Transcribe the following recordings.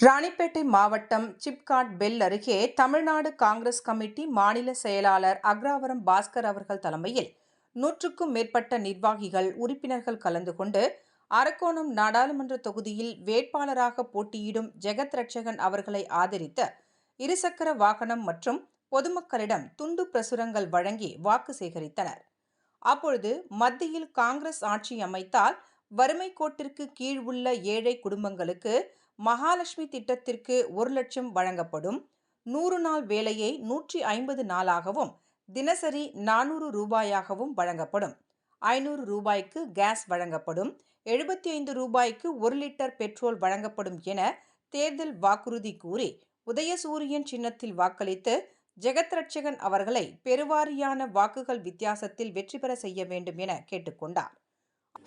ராணிப்பேட்டை மாவட்டம் சிப்காட் பெல் அருகே தமிழ்நாடு காங்கிரஸ் கமிட்டி மாநில செயலாளர் அக்ராவரம் பாஸ்கர் அவர்கள் தலைமையில் நூற்றுக்கும் மேற்பட்ட நிர்வாகிகள் உறுப்பினர்கள் கலந்து கொண்டு அரக்கோணம் நாடாளுமன்ற தொகுதியில் வேட்பாளராக போட்டியிடும் ஜெகத் ரட்சகன் அவர்களை ஆதரித்த இருசக்கர வாகனம் மற்றும் பொதுமக்களிடம் துண்டு பிரசுரங்கள் வழங்கி வாக்கு சேகரித்தனர். அப்பொழுது மத்தியில் காங்கிரஸ் ஆட்சி அமைத்தால் வறுமை கோட்டிற்கு கீழ் உள்ள ஏழை குடும்பங்களுக்கு மகாலட்சுமி திட்டத்திற்கு ஒரு லட்சம் வழங்கப்படும். நூறு நாள் வேலையை நூற்றி ஐம்பது நாளாகவும் தினசரி நானூறு ரூபாயாகவும் வழங்கப்படும். ஐநூறு ரூபாய்க்கு கேஸ் வழங்கப்படும். எழுபத்தி ஐந்து ரூபாய்க்கு ஒரு லிட்டர் பெட்ரோல் வழங்கப்படும் என தேர்தல் வாக்குறுதி கூறி உதயசூரியன் சின்னத்தில் வாக்களித்து ஜெகத் ரட்சகன் அவர்களை பெருவாரியான வாக்குகள் வித்தியாசத்தில் வெற்றி பெற செய்ய வேண்டும் என கேட்டுக்கொண்டார்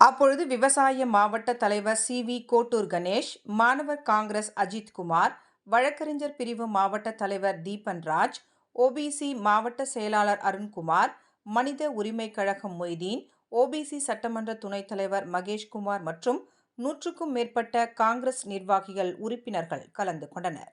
அப்பொழுது விவசாய மாவட்ட தலைவர் சி வி கோட்டூர் கணேஷ் மாணவர் காங்கிரஸ் அஜித்குமார் வழக்கறிஞர் பிரிவு மாவட்ட தலைவர் தீபன் ராஜ் ஓபிசி மாவட்ட செயலாளர் அருண்குமார் மனித உரிமை கழகம் மொய்தீன் ஓபிசி சட்டமன்ற துணைத் தலைவர் மகேஷ்குமார் மற்றும் நூற்றுக்கும் மேற்பட்ட காங்கிரஸ் நிர்வாகிகள் உறுப்பினர்கள் கலந்து கொண்டனர்.